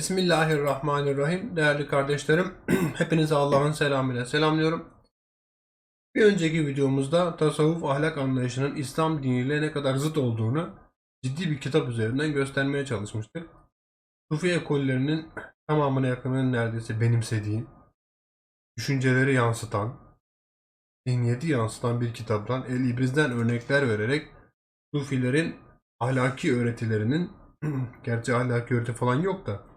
Bismillahirrahmanirrahim. Değerli kardeşlerim, hepinize Allah'ın selamıyla selamlıyorum. Bir önceki videomuzda tasavvuf ahlak anlayışının İslam diniyle ne kadar zıt olduğunu ciddi bir kitap üzerinden göstermeye çalışmıştık. Sufi ekollerinin tamamına yakının neredeyse benimsediği, düşünceleri yansıtan, zihniyeti yansıtan bir kitaptan El İbriz'den örnekler vererek Sufilerin ahlaki öğretilerinin, gerçi ahlaki öğreti falan yok da,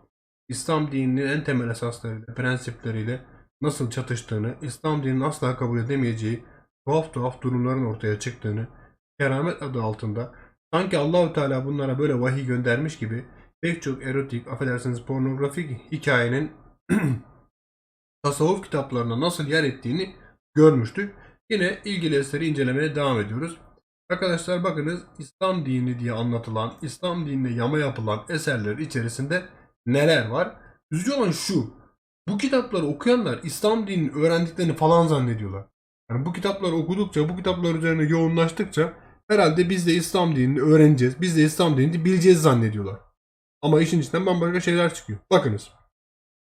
İslam dininin en temel esaslarıyla, prensipleriyle nasıl çatıştığını, İslam dininin asla kabul edemeyeceği tuhaf tuhaf durumların ortaya çıktığını, keramet adı altında sanki Allahü Teala bunlara böyle vahiy göndermiş gibi pek çok erotik, affedersiniz pornografik hikayenin tasavvuf kitaplarına nasıl yer ettiğini görmüştük. Yine ilgili eseri incelemeye devam ediyoruz. Arkadaşlar bakınız İslam dini diye anlatılan, İslam dinine yama yapılan eserler içerisinde neler var? Üzücü olan şu. Bu kitapları okuyanlar İslam dinini öğrendiklerini falan zannediyorlar. Yani bu kitapları okudukça, bu kitaplar üzerine yoğunlaştıkça herhalde biz de İslam dinini öğreneceğiz. Biz de İslam dinini bileceğiz zannediyorlar. Ama işin içinden bambaşka şeyler çıkıyor. Bakınız.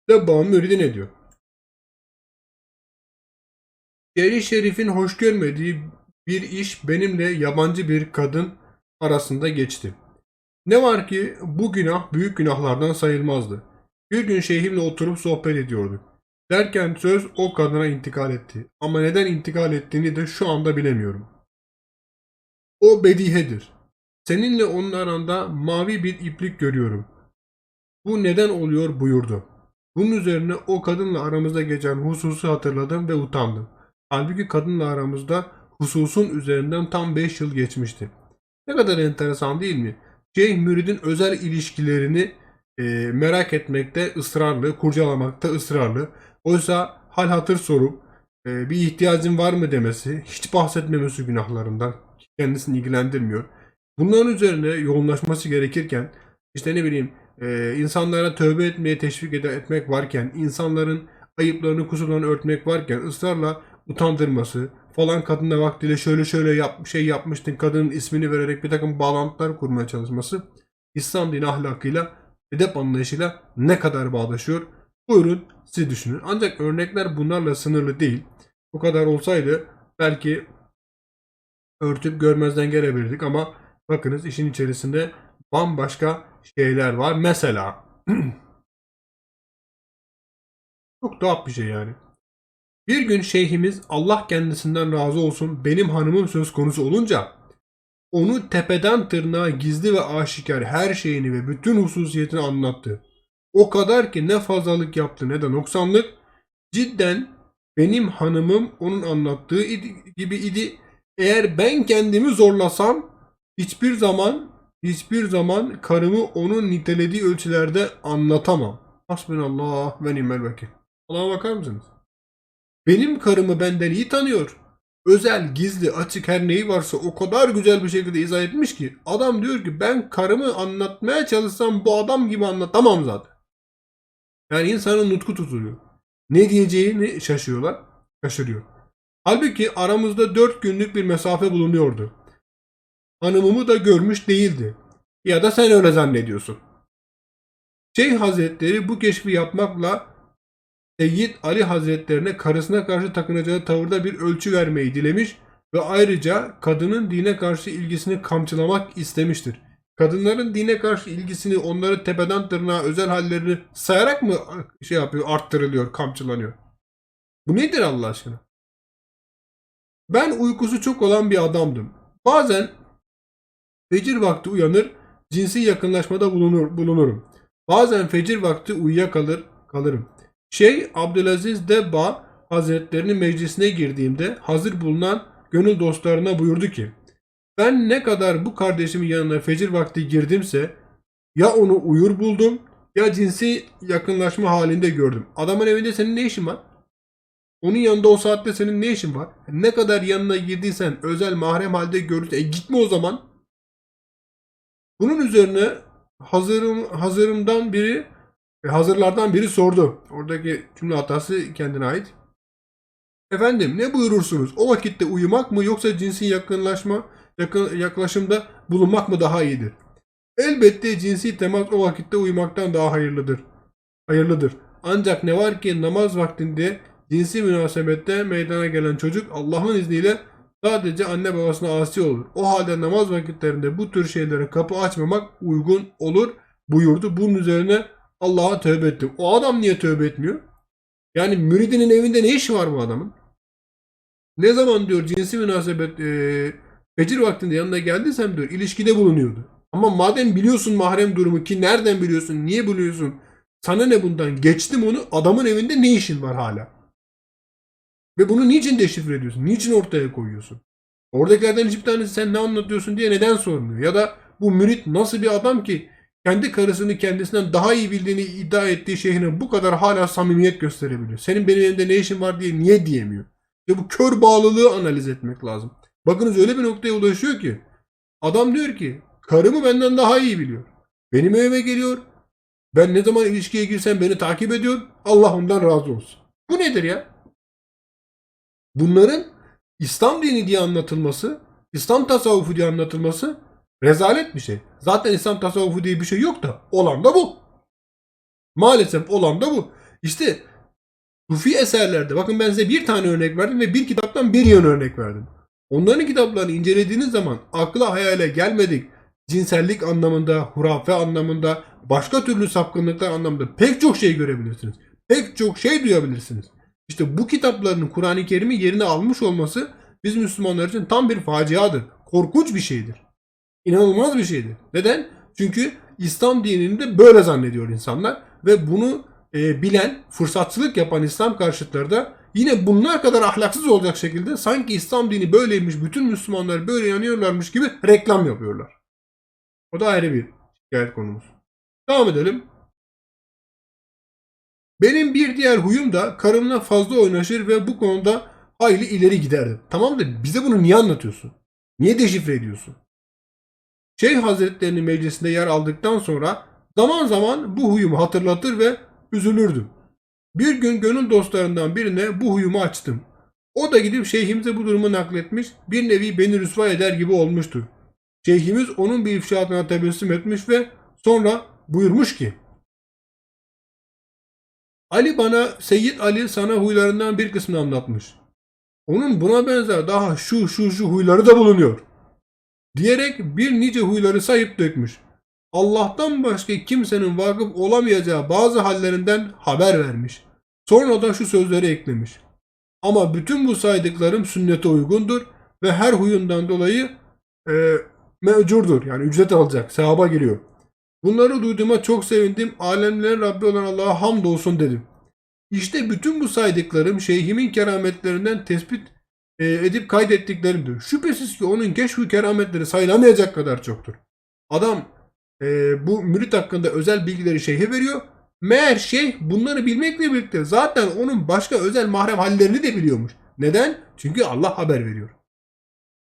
Debba'nın müridi ne diyor? Şerif Şerif'in hoş görmediği bir iş benimle yabancı bir kadın arasında geçti. Ne var ki bu günah büyük günahlardan sayılmazdı. Bir gün şeyhimle oturup sohbet ediyorduk. Derken söz o kadına intikal etti. Ama neden intikal ettiğini de şu anda bilemiyorum. O bedihedir. Seninle onun aranda mavi bir iplik görüyorum. Bu neden oluyor buyurdu. Bunun üzerine o kadınla aramızda geçen hususu hatırladım ve utandım. Halbuki kadınla aramızda hususun üzerinden tam 5 yıl geçmişti. Ne kadar enteresan değil mi? Şeyh müridin özel ilişkilerini e, merak etmekte ısrarlı, kurcalamakta ısrarlı. Oysa hal hatır sorup e, bir ihtiyacın var mı demesi, hiç bahsetmemesi günahlarından kendisini ilgilendirmiyor. Bunların üzerine yoğunlaşması gerekirken işte ne bileyim e, insanlara tövbe etmeye teşvik ed- etmek varken, insanların ayıplarını kusurlarını örtmek varken ısrarla utandırması falan kadına vaktiyle şöyle şöyle yap, şey yapmıştın kadının ismini vererek bir takım bağlantılar kurmaya çalışması İslam dini ahlakıyla edep anlayışıyla ne kadar bağdaşıyor? Buyurun siz düşünün. Ancak örnekler bunlarla sınırlı değil. Bu kadar olsaydı belki örtüp görmezden gelebilirdik ama bakınız işin içerisinde bambaşka şeyler var. Mesela çok tuhaf bir şey yani. Bir gün şeyhimiz Allah kendisinden razı olsun benim hanımım söz konusu olunca onu tepeden tırnağa gizli ve aşikar her şeyini ve bütün hususiyetini anlattı. O kadar ki ne fazlalık yaptı ne de noksanlık. Cidden benim hanımım onun anlattığı gibi idi. Eğer ben kendimi zorlasam hiçbir zaman hiçbir zaman karımı onun nitelediği ölçülerde anlatamam. Hasbunallah ve ni'mel vekil. Allah'a bakar mısınız? Benim karımı benden iyi tanıyor. Özel, gizli, açık her neyi varsa o kadar güzel bir şekilde izah etmiş ki adam diyor ki ben karımı anlatmaya çalışsam bu adam gibi anlatamam zaten. Yani insanın nutku tutuluyor. Ne diyeceğini şaşıyorlar. Şaşırıyor. Halbuki aramızda dört günlük bir mesafe bulunuyordu. Hanımımı da görmüş değildi. Ya da sen öyle zannediyorsun. Şeyh Hazretleri bu keşfi yapmakla Seyyid Ali Hazretlerine karısına karşı takınacağı tavırda bir ölçü vermeyi dilemiş ve ayrıca kadının dine karşı ilgisini kamçılamak istemiştir. Kadınların dine karşı ilgisini onları tepeden tırnağa özel hallerini sayarak mı şey yapıyor, arttırılıyor, kamçılanıyor? Bu nedir Allah aşkına? Ben uykusu çok olan bir adamdım. Bazen fecir vakti uyanır, cinsi yakınlaşmada bulunur, bulunurum. Bazen fecir vakti uyuyakalır, kalırım. Şey Abdülaziz Debba Hazretlerinin meclisine girdiğimde hazır bulunan gönül dostlarına buyurdu ki ben ne kadar bu kardeşimin yanına fecir vakti girdimse ya onu uyur buldum ya cinsi yakınlaşma halinde gördüm. Adamın evinde senin ne işin var? Onun yanında o saatte senin ne işin var? Ne kadar yanına girdiysen özel mahrem halde gördün. E gitme o zaman. Bunun üzerine hazırım, hazırımdan biri e, hazırlardan biri sordu. Oradaki cümle hatası kendine ait. Efendim ne buyurursunuz? O vakitte uyumak mı yoksa cinsi yakınlaşma yakın, yaklaşımda bulunmak mı daha iyidir? Elbette cinsi temas o vakitte uyumaktan daha hayırlıdır. hayırlıdır. Ancak ne var ki namaz vaktinde cinsi münasebette meydana gelen çocuk Allah'ın izniyle sadece anne babasına asi olur. O halde namaz vakitlerinde bu tür şeylere kapı açmamak uygun olur buyurdu. Bunun üzerine Allah'a tövbe ettim. O adam niye tövbe etmiyor? Yani müridinin evinde ne işi var bu adamın? Ne zaman diyor cinsi münasebet e, fecir vaktinde yanına geldiysem diyor ilişkide bulunuyordu. Ama madem biliyorsun mahrem durumu ki nereden biliyorsun, niye biliyorsun? Sana ne bundan? Geçtim onu adamın evinde ne işin var hala? Ve bunu niçin deşifre ediyorsun? Niçin ortaya koyuyorsun? Oradakilerden hiçbir tanesi sen ne anlatıyorsun diye neden sormuyor? Ya da bu mürit nasıl bir adam ki kendi karısını kendisinden daha iyi bildiğini iddia ettiği şeyhine bu kadar hala samimiyet gösterebiliyor. Senin benim evimde ne işin var diye niye diyemiyor? İşte bu kör bağlılığı analiz etmek lazım. Bakınız öyle bir noktaya ulaşıyor ki adam diyor ki karımı benden daha iyi biliyor. Benim evime geliyor. Ben ne zaman ilişkiye girsem beni takip ediyor. Allah ondan razı olsun. Bu nedir ya? Bunların İslam dini diye anlatılması, İslam tasavvufu diye anlatılması rezalet bir şey. Zaten İslam tasavvufu diye bir şey yok da olan da bu. Maalesef olan da bu. İşte Sufi eserlerde bakın ben size bir tane örnek verdim ve bir kitaptan bir yön örnek verdim. Onların kitaplarını incelediğiniz zaman akla hayale gelmedik cinsellik anlamında, hurafe anlamında, başka türlü sapkınlıklar anlamında pek çok şey görebilirsiniz. Pek çok şey duyabilirsiniz. İşte bu kitapların Kur'an-ı Kerim'i yerine almış olması biz Müslümanlar için tam bir faciadır. Korkunç bir şeydir. İnanılmaz bir şeydir. Neden? Çünkü İslam dinini de böyle zannediyor insanlar ve bunu e, bilen, fırsatçılık yapan İslam karşıtları da yine bunlar kadar ahlaksız olacak şekilde sanki İslam dini böyleymiş, bütün Müslümanlar böyle yanıyorlarmış gibi reklam yapıyorlar. O da ayrı bir şikayet konumuz. Devam edelim. Benim bir diğer huyum da karımla fazla oynaşır ve bu konuda hayli ileri giderdim. Tamam da bize bunu niye anlatıyorsun? Niye deşifre ediyorsun? Şeyh Hazretlerinin meclisinde yer aldıktan sonra zaman zaman bu huyumu hatırlatır ve üzülürdüm. Bir gün gönül dostlarından birine bu huyumu açtım. O da gidip şeyhimize bu durumu nakletmiş, bir nevi beni rüsva eder gibi olmuştu. Şeyhimiz onun bir ifşaatına tebessüm etmiş ve sonra buyurmuş ki Ali bana Seyyid Ali sana huylarından bir kısmını anlatmış. Onun buna benzer daha şu şu şu huyları da bulunuyor. Diyerek bir nice huyları sayıp dökmüş. Allah'tan başka kimsenin vakıf olamayacağı bazı hallerinden haber vermiş. Sonra da şu sözleri eklemiş. Ama bütün bu saydıklarım sünnete uygundur ve her huyundan dolayı e, mecurdur. Yani ücret alacak, sevaba giriyor. Bunları duyduğuma çok sevindim. Alemlerin Rabbi olan Allah'a hamdolsun dedim. İşte bütün bu saydıklarım şeyhimin kerametlerinden tespit e, edip kaydettiklerimdir. Şüphesiz ki onun keşfi kerametleri sayılamayacak kadar çoktur. Adam e, bu mürit hakkında özel bilgileri şeyhe veriyor. Meğer şeyh bunları bilmekle birlikte zaten onun başka özel mahrem hallerini de biliyormuş. Neden? Çünkü Allah haber veriyor.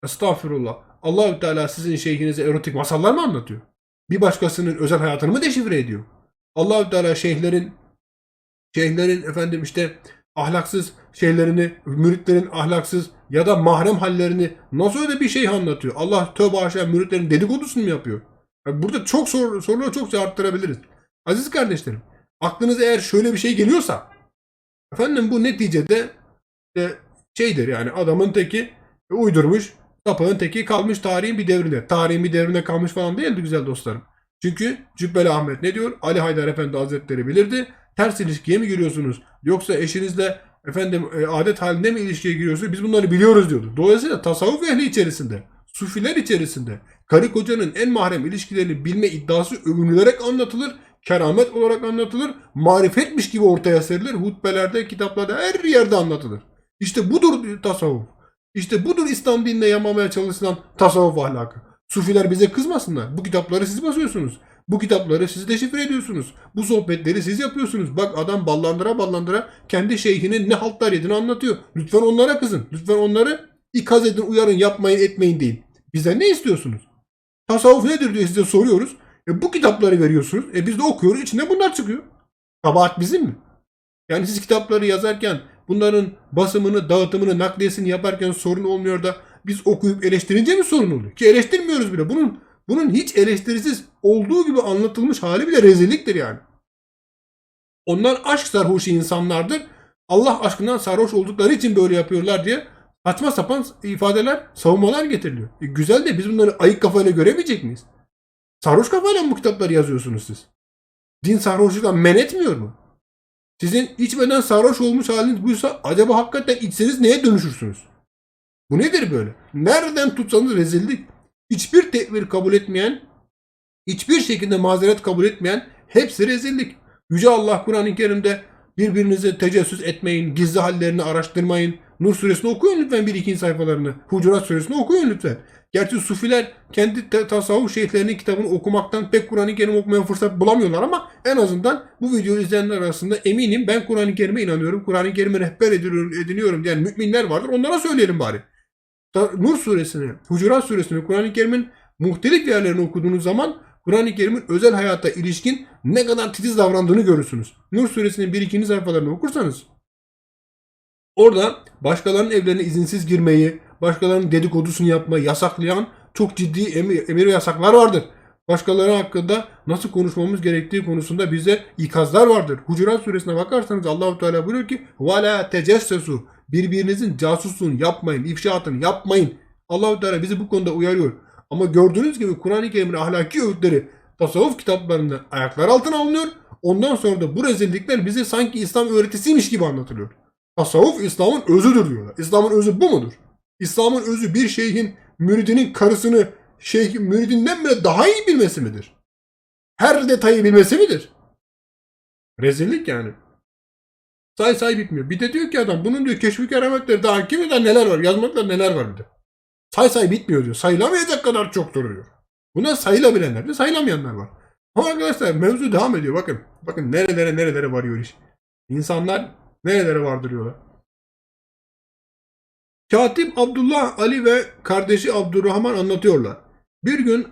Estağfurullah. Allahü Teala sizin şeyhinize erotik masallar mı anlatıyor? Bir başkasının özel hayatını mı deşifre ediyor? Allahü Teala şeyhlerin şeyhlerin efendim işte ahlaksız şeylerini, müritlerin ahlaksız ya da mahrem hallerini nasıl öyle bir şey anlatıyor? Allah tövbe aşağı müritlerin dedikodusunu mu yapıyor? Yani burada çok sor, soruları çok arttırabiliriz. Aziz kardeşlerim, aklınıza eğer şöyle bir şey geliyorsa efendim bu neticede işte şeydir yani adamın teki uydurmuş, sapığın teki kalmış tarihin bir devrinde. Tarihin bir devrinde kalmış falan değildi güzel dostlarım. Çünkü Cübbeli Ahmet ne diyor? Ali Haydar Efendi Hazretleri bilirdi. Ters ilişkiye mi giriyorsunuz? Yoksa eşinizle efendim e, adet halinde mi ilişkiye giriyorsunuz? Biz bunları biliyoruz diyordu. Dolayısıyla tasavvuf ehli içerisinde, sufiler içerisinde karı kocanın en mahrem ilişkilerini bilme iddiası övünülerek anlatılır. Keramet olarak anlatılır. Marifetmiş gibi ortaya serilir. Hutbelerde, kitaplarda her yerde anlatılır. İşte budur tasavvuf. İşte budur İslam dinine yamamaya çalışılan tasavvuf ahlakı. Sufiler bize kızmasınlar. Bu kitapları siz basıyorsunuz. Bu kitapları siz deşifre ediyorsunuz. Bu sohbetleri siz yapıyorsunuz. Bak adam ballandıra ballandıra kendi şeyhinin ne haltlar yediğini anlatıyor. Lütfen onlara kızın. Lütfen onları ikaz edin, uyarın, yapmayın, etmeyin deyin. Bizden ne istiyorsunuz? Tasavvuf nedir diye size soruyoruz. E bu kitapları veriyorsunuz. E biz de okuyoruz. İçinde bunlar çıkıyor. Kabahat bizim mi? Yani siz kitapları yazarken bunların basımını, dağıtımını, nakliyesini yaparken sorun olmuyor da biz okuyup eleştirince mi sorun oluyor? Ki eleştirmiyoruz bile. Bunun bunun hiç eleştirisiz olduğu gibi anlatılmış hali bile rezilliktir yani. Onlar aşk sarhoşu insanlardır. Allah aşkından sarhoş oldukları için böyle yapıyorlar diye saçma sapan ifadeler, savunmalar getiriliyor. E güzel de biz bunları ayık kafayla göremeyecek miyiz? Sarhoş kafayla mı bu kitapları yazıyorsunuz siz? Din sarhoşluktan men etmiyor mu? Sizin içmeden sarhoş olmuş haliniz buysa acaba hakikaten içseniz neye dönüşürsünüz? Bu nedir böyle? Nereden tutsanız rezillik. Hiçbir tevil kabul etmeyen, hiçbir şekilde mazeret kabul etmeyen hepsi rezillik. Yüce Allah Kur'an-ı Kerim'de birbirinize tecessüs etmeyin, gizli hallerini araştırmayın. Nur suresini okuyun lütfen bir iki sayfalarını. Hucurat suresini okuyun lütfen. Gerçi sufiler kendi tasavvuf şeyhlerinin kitabını okumaktan pek Kur'an-ı Kerim okumaya fırsat bulamıyorlar ama en azından bu videoyu izleyenler arasında eminim ben Kur'an-ı Kerim'e inanıyorum. Kur'an-ı Kerim'i rehber ediniyorum, ediniyorum diyen müminler vardır. Onlara söyleyelim bari. Nur suresini, Hucurat suresini, Kur'an-ı Kerim'in muhtelif yerlerini okuduğunuz zaman Kur'an-ı Kerim'in özel hayatta ilişkin ne kadar titiz davrandığını görürsünüz. Nur suresinin 1-2. sayfalarını okursanız orada başkalarının evlerine izinsiz girmeyi, başkalarının dedikodusunu yapmayı yasaklayan çok ciddi emir, emir ve yasaklar vardır. Başkaları hakkında nasıl konuşmamız gerektiği konusunda bize ikazlar vardır. Hucurat suresine bakarsanız Allahu Teala buyuruyor ki: "Ve la tecessesu Birbirinizin casusluğunu yapmayın, ifşaatını yapmayın. Allahu Teala bizi bu konuda uyarıyor. Ama gördüğünüz gibi Kur'an-ı Kerim'in ahlaki öğütleri tasavvuf kitaplarında ayaklar altına alınıyor. Ondan sonra da bu rezillikler bize sanki İslam öğretisiymiş gibi anlatılıyor. Tasavvuf İslam'ın özüdür diyorlar. İslam'ın özü bu mudur? İslam'ın özü bir şeyhin müridinin karısını şeyh müridinden bile daha iyi bilmesi midir? Her detayı bilmesi midir? Rezillik yani. Say say bitmiyor. Bir de diyor ki adam bunun diyor keşfi kerametleri daha kim bilir neler var. Yazmaklar neler var bir de. Say say bitmiyor diyor. Sayılamayacak kadar çoktur diyor. Buna sayılabilenler de sayılamayanlar var. Ama arkadaşlar mevzu devam ediyor. Bakın. Bakın nerelere nerelere varıyor iş. İnsanlar nerelere vardırıyorlar. Katip Abdullah Ali ve kardeşi Abdurrahman anlatıyorlar. Bir gün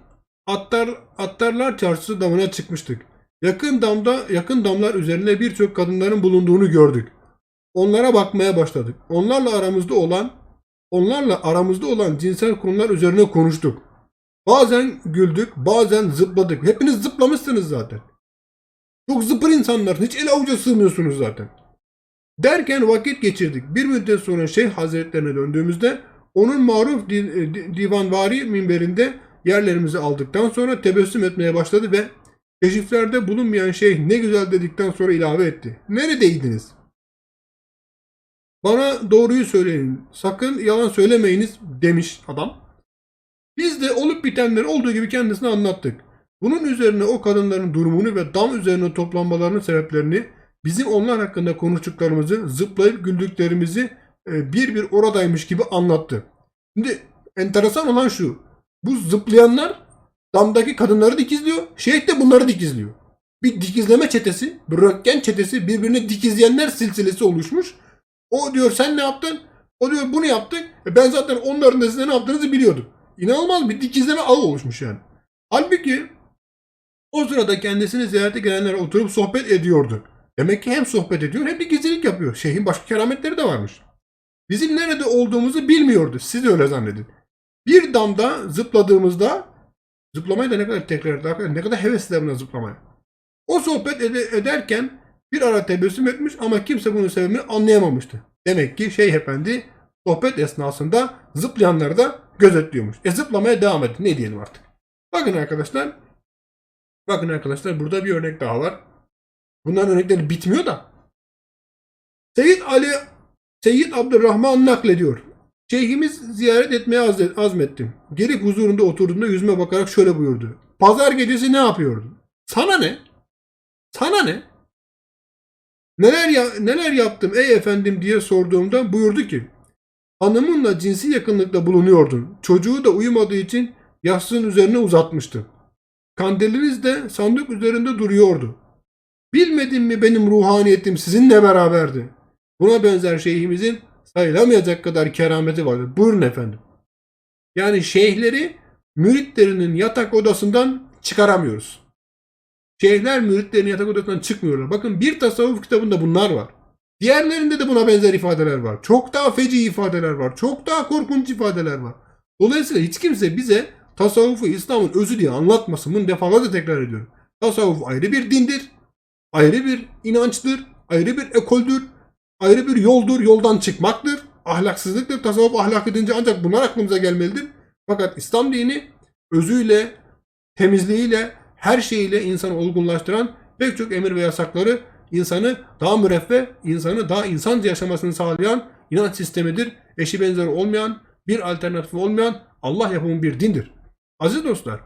Attar, Attarlar Çarşısı damına çıkmıştık. Yakın damda yakın damlar üzerinde birçok kadınların bulunduğunu gördük. Onlara bakmaya başladık. Onlarla aramızda olan onlarla aramızda olan cinsel konular üzerine konuştuk. Bazen güldük, bazen zıpladık. Hepiniz zıplamışsınız zaten. Çok zıpır insanlar. Hiç el avuca sığmıyorsunuz zaten. Derken vakit geçirdik. Bir müddet sonra Şeyh Hazretlerine döndüğümüzde onun maruf di- di- divanvari minberinde yerlerimizi aldıktan sonra tebessüm etmeye başladı ve keşiflerde bulunmayan şeyh ne güzel dedikten sonra ilave etti. Neredeydiniz? Bana doğruyu söyleyin. Sakın yalan söylemeyiniz demiş adam. Biz de olup bitenleri olduğu gibi kendisine anlattık. Bunun üzerine o kadınların durumunu ve dam üzerine toplanmalarının sebeplerini bizim onlar hakkında konuştuklarımızı, zıplayıp güldüklerimizi e, bir bir oradaymış gibi anlattı. Şimdi enteresan olan şu. Bu zıplayanlar damdaki kadınları dikizliyor. Şeyh de bunları dikizliyor. Bir dikizleme çetesi, bir röntgen çetesi birbirine dikizleyenler silsilesi oluşmuş. O diyor sen ne yaptın? O diyor bunu yaptık. E ben zaten onların da size ne yaptığınızı biliyordum. İnanılmaz bir dikizleme ağı oluşmuş yani. Halbuki o sırada kendisini ziyarete gelenler oturup sohbet ediyordu. Demek ki hem sohbet ediyor hem de gizlilik yapıyor. Şeyhin başka kerametleri de varmış. Bizim nerede olduğumuzu bilmiyordu. Siz de öyle zannedin. Bir damda zıpladığımızda zıplamayı da ne kadar tekrar eder, ne kadar hevesli buna zıplamaya. O sohbet ede- ederken bir ara tebessüm etmiş ama kimse bunun sebebini anlayamamıştı. Demek ki Şeyh Efendi sohbet esnasında zıplayanları da gözetliyormuş. E zıplamaya devam etti. Ne diyelim artık. Bakın arkadaşlar. Bakın arkadaşlar burada bir örnek daha var. Bunların örnekleri bitmiyor da. Seyyid Ali Seyyid Abdurrahman naklediyor. Şeyhimiz ziyaret etmeye az- azmettim. Gelip huzurunda oturduğunda yüzüme bakarak şöyle buyurdu. Pazar gecesi ne yapıyordun? Sana ne? Sana ne? Neler ya neler yaptım ey efendim diye sorduğumda buyurdu ki hanımınla cinsi yakınlıkta bulunuyordun. Çocuğu da uyumadığı için yastığın üzerine uzatmıştı. Kandiliniz de sandık üzerinde duruyordu. Bilmedin mi benim ruhaniyetim sizinle beraberdi. Buna benzer şeyhimizin sayılamayacak kadar kerameti vardır. Buyurun efendim. Yani şeyhleri müritlerinin yatak odasından çıkaramıyoruz. Şeyhler müritlerin yatak odasından çıkmıyorlar. Bakın bir tasavvuf kitabında bunlar var. Diğerlerinde de buna benzer ifadeler var. Çok daha feci ifadeler var. Çok daha korkunç ifadeler var. Dolayısıyla hiç kimse bize tasavvufu İslam'ın özü diye anlatmasın. Bunu defalarca tekrar ediyorum. Tasavvuf ayrı bir dindir. ayrı bir inançtır, ayrı bir ekoldür, ayrı bir yoldur, yoldan çıkmaktır. Ahlaksızlıktır. Tasavvuf ahlak edince ancak bunlar aklımıza gelmelidir. Fakat İslam dini özüyle, temizliğiyle, her şeyiyle insanı olgunlaştıran pek çok emir ve yasakları insanı daha müreffeh, insanı daha insanca yaşamasını sağlayan inanç sistemidir. Eşi benzeri olmayan, bir alternatif olmayan Allah yapımı bir dindir. Aziz dostlar,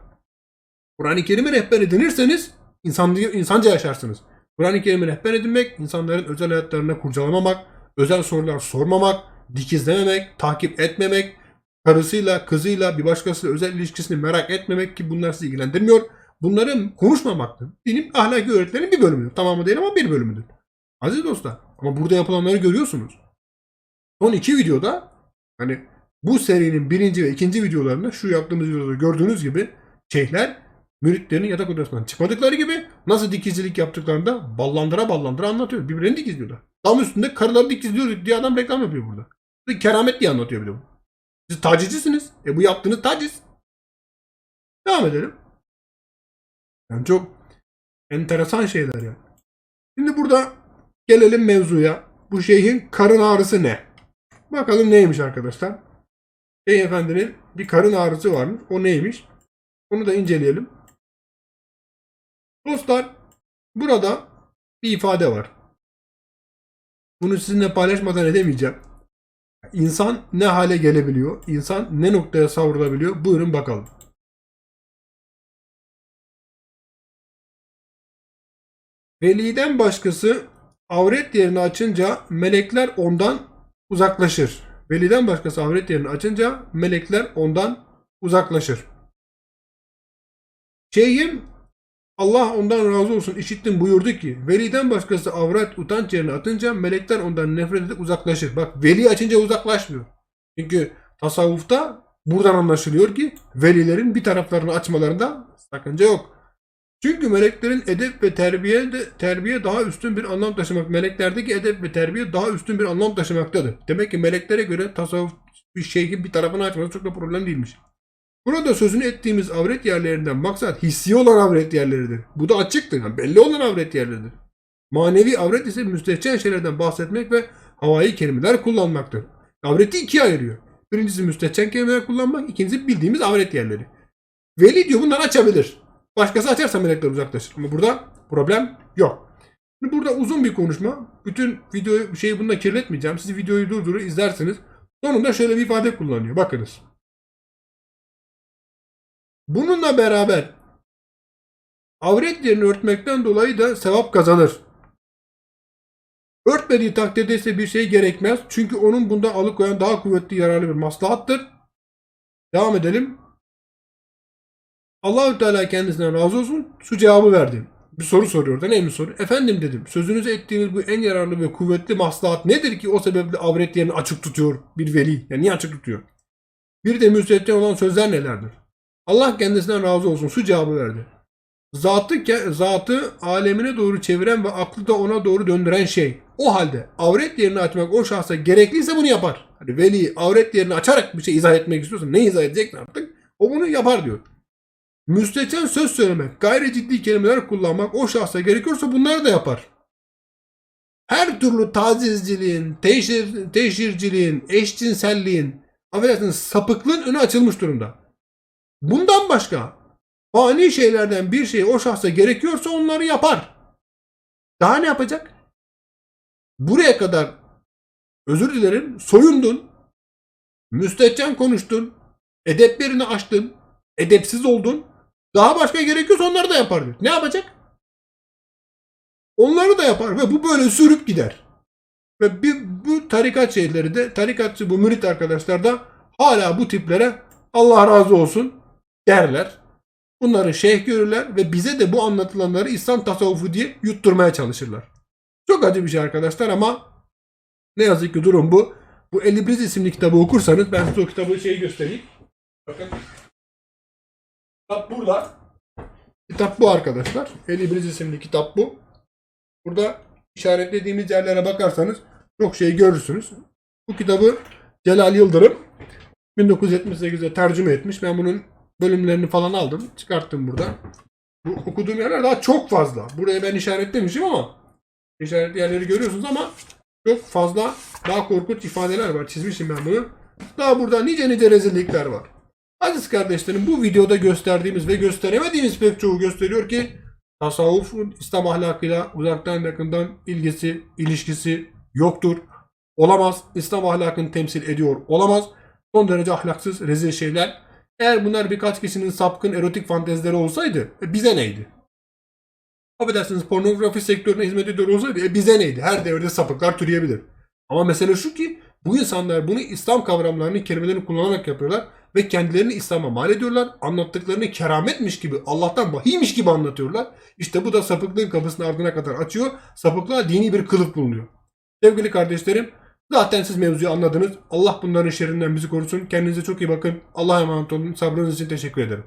Kur'an-ı Kerim'i rehber edinirseniz insan, insanca yaşarsınız. Kur'an-ı Kerim'i rehber edinmek, insanların özel hayatlarına kurcalamamak, özel sorular sormamak, dikizlememek, takip etmemek, karısıyla, kızıyla, bir başkasıyla özel ilişkisini merak etmemek ki bunlar sizi ilgilendirmiyor. Bunları konuşmamaktır. Dinin ahlaki öğretilerin bir bölümüdür. Tamamı değil ama bir bölümüdür. Aziz dostlar, ama burada yapılanları görüyorsunuz. Son iki videoda hani bu serinin birinci ve ikinci videolarında şu yaptığımız videoda gördüğünüz gibi şeyhler müritlerin yatak odasından çıkmadıkları gibi nasıl dikizcilik yaptıklarını da ballandıra ballandıra anlatıyor. Birbirlerini dikizliyorlar. Tam üstünde karıları dikizliyor diye adam reklam yapıyor burada. Bir Keramet diye anlatıyor bir de bu. Siz tacicisiniz. E bu yaptığınız taciz. Devam edelim. Yani çok enteresan şeyler ya. Şimdi burada gelelim mevzuya. Bu şeyhin karın ağrısı ne? Bakalım neymiş arkadaşlar. Beyefendinin bir karın ağrısı varmış. O neymiş? Onu da inceleyelim. Dostlar burada bir ifade var. Bunu sizinle paylaşmadan edemeyeceğim. İnsan ne hale gelebiliyor? İnsan ne noktaya savrulabiliyor? Buyurun bakalım. Veliden başkası avret yerini açınca melekler ondan uzaklaşır. Veliden başkası avret yerini açınca melekler ondan uzaklaşır. Şeyhim Allah ondan razı olsun işittim buyurdu ki veliden başkası avret utanç yerini atınca melekler ondan nefret edip uzaklaşır. Bak veli açınca uzaklaşmıyor. Çünkü tasavvufta buradan anlaşılıyor ki velilerin bir taraflarını açmalarında sakınca yok. Çünkü meleklerin edep ve terbiye de terbiye daha üstün bir anlam taşımak. Meleklerdeki edep ve terbiye daha üstün bir anlam taşımaktadır. Demek ki meleklere göre tasavvuf bir şeyin bir tarafını açması çok da problem değilmiş. Burada sözünü ettiğimiz avret yerlerinden maksat hissi olan avret yerleridir. Bu da açıktır. Yani belli olan avret yerleridir. Manevi avret ise müstehcen şeylerden bahsetmek ve havai kelimeler kullanmaktır. Avreti ikiye ayırıyor. Birincisi müstehcen kelimeler kullanmak, ikincisi bildiğimiz avret yerleri. Veli diyor bunları açabilir. Başkası açarsa melekler uzaklaşır. Ama burada problem yok. Şimdi burada uzun bir konuşma. Bütün videoyu şeyi bununla kirletmeyeceğim. Siz videoyu durdurur izlersiniz. Sonunda şöyle bir ifade kullanıyor. Bakınız. Bununla beraber avret yerini örtmekten dolayı da sevap kazanır. Örtmediği takdirde ise bir şey gerekmez. Çünkü onun bundan alıkoyan daha kuvvetli yararlı bir maslahattır. Devam edelim. Allahü Teala kendisinden razı olsun. Şu cevabı verdi. Bir soru soruyor. Da neymiş soru? Efendim dedim. Sözünüze ettiğiniz bu en yararlı ve kuvvetli maslahat nedir ki o sebeple avret yerini açık tutuyor bir veli? Yani niye açık tutuyor? Bir de müstehcen olan sözler nelerdir? Allah kendisinden razı olsun. Şu cevabı verdi. Zatı, zatı alemine doğru çeviren ve aklı da ona doğru döndüren şey. O halde avret yerini açmak o şahsa gerekliyse bunu yapar. Hani veli avret yerini açarak bir şey izah etmek istiyorsa ne izah edeceksin artık? O bunu yapar diyor. Müstehcen söz söylemek, gayri ciddi kelimeler kullanmak o şahsa gerekiyorsa bunları da yapar. Her türlü tazizciliğin, teşhir, teşhirciliğin, eşcinselliğin, affedersiniz sapıklığın önü açılmış durumda. Bundan başka fani şeylerden bir şey o şahsa gerekiyorsa onları yapar. Daha ne yapacak? Buraya kadar özür dilerim soyundun, müstehcen konuştun, edeplerini aştın, edepsiz oldun. Daha başka gerekiyorsa onları da yapar diyor. Ne yapacak? Onları da yapar ve bu böyle sürüp gider. Ve bir, bu tarikat şeyleri de tarikatçı bu mürit arkadaşlar da hala bu tiplere Allah razı olsun derler. Bunları şeyh görürler ve bize de bu anlatılanları İslam tasavvufu diye yutturmaya çalışırlar. Çok acı bir şey arkadaşlar ama ne yazık ki durum bu. Bu Elibriz isimli kitabı okursanız ben size o kitabı şey göstereyim. Bakın. Kitap burada. Kitap bu arkadaşlar. Elibriz isimli kitap bu. Burada işaretlediğimiz yerlere bakarsanız çok şey görürsünüz. Bu kitabı Celal Yıldırım 1978'de tercüme etmiş. Ben bunun bölümlerini falan aldım. Çıkarttım burada. Bu okuduğum yerler daha çok fazla. Buraya ben işaretlemişim ama işaretli yerleri görüyorsunuz ama çok fazla daha korkunç ifadeler var. Çizmişim ben bunu. Daha burada nice nice rezillikler var. Aziz kardeşlerim bu videoda gösterdiğimiz ve gösteremediğimiz pek çoğu gösteriyor ki tasavvufun İslam ahlakıyla uzaktan yakından ilgisi, ilişkisi yoktur. Olamaz. İslam ahlakını temsil ediyor. Olamaz. Son derece ahlaksız, rezil şeyler. Eğer bunlar birkaç kişinin sapkın erotik fantezileri olsaydı e, bize neydi? Affedersiniz pornografi sektörüne hizmet ediyor olsaydı e, bize neydi? Her devirde sapıklar türeyebilir. Ama mesele şu ki bu insanlar bunu İslam kavramlarını, kelimelerini kullanarak yapıyorlar ve kendilerini İslam'a mal ediyorlar. Anlattıklarını kerametmiş gibi, Allah'tan vahiymiş gibi anlatıyorlar. İşte bu da sapıklığın kapısını ardına kadar açıyor. Sapıklığa dini bir kılıf bulunuyor. Sevgili kardeşlerim, zaten siz mevzuyu anladınız. Allah bunların şerrinden bizi korusun. Kendinize çok iyi bakın. Allah'a emanet olun. Sabrınız için teşekkür ederim.